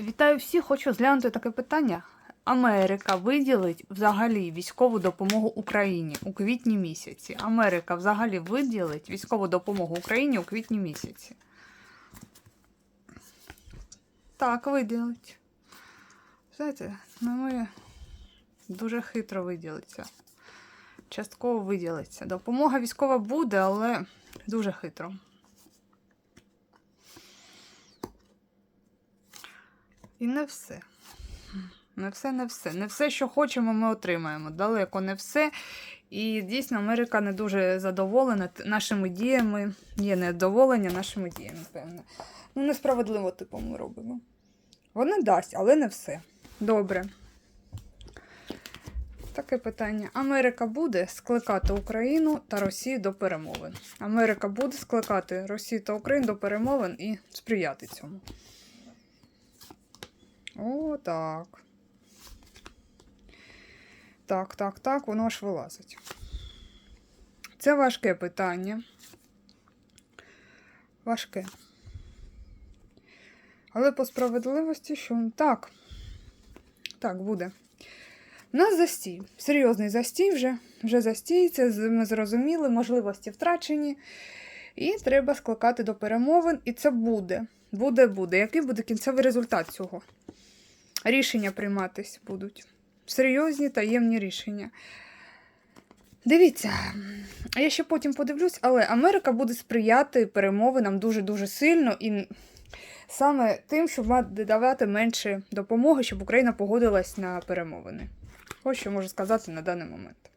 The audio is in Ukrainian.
Вітаю всіх. Хочу зглянути таке питання. Америка виділить взагалі військову допомогу Україні у квітні місяці. Америка взагалі виділить військову допомогу Україні у квітні місяці. Так, виділить. Знаєте, ну ми дуже хитро виділиться. Частково виділиться. Допомога військова буде, але дуже хитро. І не все. Не все, не все. Не все, що хочемо, ми отримаємо. Далеко не все. І дійсно Америка не дуже задоволена нашими діями. Є невдоволення нашими діями, певне. Ну, несправедливо, типу, ми робимо. Вона дасть, але не все. Добре. Таке питання. Америка буде скликати Україну та Росію до перемовин. Америка буде скликати Росію та Україну до перемовин і сприяти цьому. О, так. Так, так, так, воно аж вилазить. Це важке питання. Важке. Але по справедливості, що так. Так, буде. У нас застій. Серйозний застій вже. Вже застій, це ми зрозуміли, можливості втрачені. І треба скликати до перемовин, і це буде. Буде, буде. Який буде кінцевий результат цього? Рішення прийматись будуть. Серйозні таємні рішення. Дивіться, я ще потім подивлюсь, але Америка буде сприяти перемовинам дуже-дуже сильно і саме тим, щоб давати менше допомоги, щоб Україна погодилась на перемовини. Ось що можу сказати на даний момент.